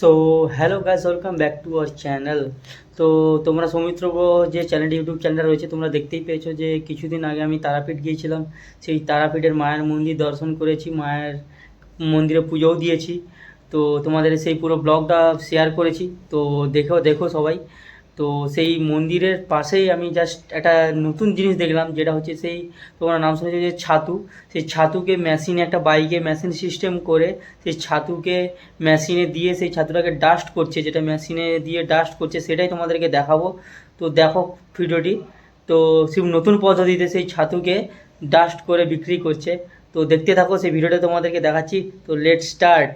So hello guys welcome back to our channel তো তোমরা সৌমিত্র যে চ্যানেল ইউটিউব চ্যানেল রয়েছে, তোমরা দেখতেই পেয়েছ যে কিছুদিন আগে আমি তারাপীঠ গিয়েছিলাম। সেই তারাপীঠের মায়ের মন্দির দর্শন করেছি, মায়ের মন্দিরে পুজোও দিয়েছি। তো তোমাদের সেই পুরো ব্লগটা শেয়ার করেছি। তো দেখো দেখো সবাই। তো সেই মন্দিরের পাশেই আমি জাস্ট একটা নতুন জিনিস দেখলাম, যেটা হচ্ছে সেই তোমরা নাম শুনেছো যে ছাতু? সেই ছাতুকে মেশিনে একটা বাইকে মেশিন সিস্টেম করে সেই ছাতুকে মেশিনে দিয়ে সেই ছাতুটাকে ডাস্ট করছে, যেটা মেশিনে দিয়ে ডাস্ট করছে, সেটাই তোমাদেরকে দেখাবো। তো দেখো ভিডিওটি। তো সেই নতুন পদ্ধতিতে সেই ছাতুকে ডাস্ট করে বিক্রি করছে। তো দেখতে থাকো, সেই ভিডিওটা তোমাদেরকে দেখাচ্ছি। তো লেট স্টার্ট